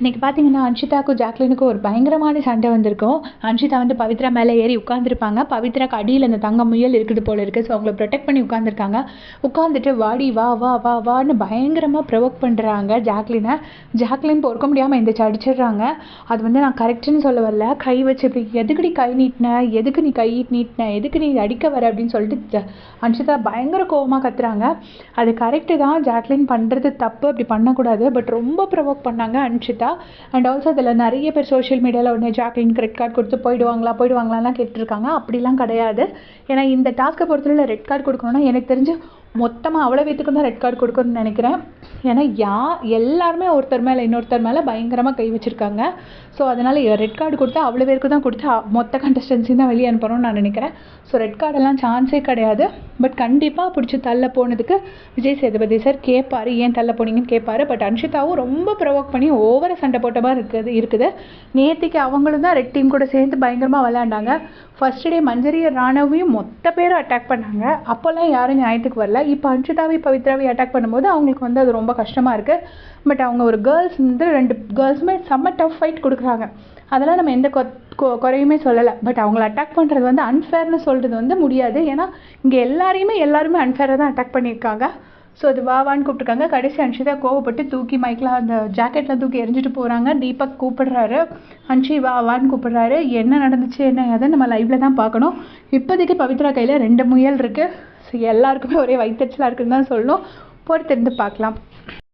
இன்றைக்கி பார்த்தீங்கன்னா அன்ஷிதாக்கும் ஜாக்லினுக்கும் ஒரு பயங்கரமான சண்டை வந்திருக்கும். அன்ஷிதா வந்து பவித்ரா மேலே ஏறி உட்காந்துருப்பாங்க பவித்ராக்கு அடியில் இந்த தங்க முயல் இருக்குது போல இருக்குது ஸோ அவங்கள ப்ரொடெக்ட் பண்ணி உட்காந்துருக்காங்க உட்காந்துட்டு வாடி வா வா வா வான்னு பயங்கரமாக ப்ரொவோக் பண்ணுறாங்க ஜாக்லினை. ஜாக்லின் பொறுக்க முடியாமல் எந்திரிச்சு அடிச்சிடுறாங்க. அது வந்து நான் கரெக்டுன்னு சொல்ல வரல. கை வச்சு இப்படி எதுக்குடி கை நீட்டின? எதுக்கு நீ கை நீட்டின? எதுக்கு நீ அடிக்க வர? அப்படின்னு சொல்லிட்டு அன்ஷிதா பயங்கர கோவமாக கத்துறாங்க. அது கரெக்டு தான். ஜாக்லின் பண்ணுறது தப்பு. அப்படி பண்ணக்கூடாது. பட் ரொம்ப ப்ரொவோக் பண்ணாங்க அன்ஷிதா. அண்ட் ஆல்சோ அதில் நிறைய பேர் சோஷியல் மீடியாவில் உடனே ஜாக்லின் கிரெட் கார்டு கொடுத்து போயிடுவாங்களா போயிடுவாங்களாலாம் கேட்டிருக்காங்க. அப்படிலாம் கிடையாது. ஏன்னா இந்த டாஸ்க்கை பொறுத்தவரை ரெட் கார்டு கொடுக்கணும்னா எனக்கு தெரிஞ்சு மொத்தமாக அவ்வளோ பேத்துக்கும் தான் ரெட் கார்டு கொடுக்கணும்னு நினைக்கிறேன். ஏன்னா யா எல்லாருமே ஒருத்தர் மேலே இன்னொருத்தர் மேலே பயங்கரமாக கை வச்சுருக்காங்க. ஸோ அதனால் ரெட் கார்டு கொடுத்தா அவ்வளோ பேருக்கு தான் கொடுத்து மொத்த கண்டஸ்டன்ஸையும் தான் வெளியே அனுப்பணும்னு நான் நினைக்கிறேன். ஸோ ரெட் கார்டெல்லாம் சான்ஸே கிடையாது. பட் கண்டிப்பாக பிடிச்சி தள்ள போனதுக்கு விஜய் சேதுபதி சார் கேட்பாரு ஏன் தள்ள போனீங்கன்னு கேட்பார் பட் அன்ஷிதாவும் ரொம்ப ப்ரொவோக் பண்ணி ஓவராக சண்டை போட்ட மாதிரி இருக்குது இருக்குது. நேற்றுக்கு அவங்களும் தான் ரெட் டீம் கூட சேர்ந்து பயங்கரமாக விளையாண்டாங்க. ஃபர்ஸ்ட் டே மஞ்சரி ராணவையும் மொத்த பேரும் அட்டாக் பண்ணாங்க. அப்போல்லாம் யாரும் நியாயத்துக்கு வரல. இப்போ அன்ஷிதாவை பவித்ராவை அட்டாக் பண்ணும்போது அவங்களுக்கு வந்து அது ரொம்ப ரொம்ப கஷ்டமாக இருக்குது பட் அவங்க ஒரு கேர்ள்ஸ் வந்து ரெண்டு கேர்ள்ஸுமே செம்ம டஃப் ஃபைட் கொடுக்குறாங்க. அதெல்லாம் நம்ம எந்த குறையுமே சொல்லலை. பட் அவங்கள அட்டாக் பண்ணுறது வந்து அன்ஃபேர்னு சொல்கிறது வந்து முடியாது. ஏன்னா இங்கே எல்லாரையுமே எல்லாருமே அன்ஃபேராக தான் அட்டாக் பண்ணியிருக்காங்க. ஸோ அது வா வான்னு கூப்பிட்டுருக்காங்க. கடைசி அன்ஷிதா கோவப்பட்டு தூக்கி மைக்கில் அந்த ஜாக்கெட்டில் தூக்கி எரிஞ்சிட்டு போகிறாங்க தீபக் கூப்பிடுறாரு. அன்ஷி வா வான்னு கூப்பிடுறாரு. என்ன நடந்துச்சு என்ன அதை நம்ம லைவில் தான் பார்க்கணும். இப்போதைக்கு பவித்ரா கையில் ரெண்டு முயல் இருக்குது ஸோ எல்லாருக்குமே ஒரே வயிற்றுச்சலாக இருக்குன்னு தான் சொல்லணும். பொறுத்திருந்து பார்க்கலாம்.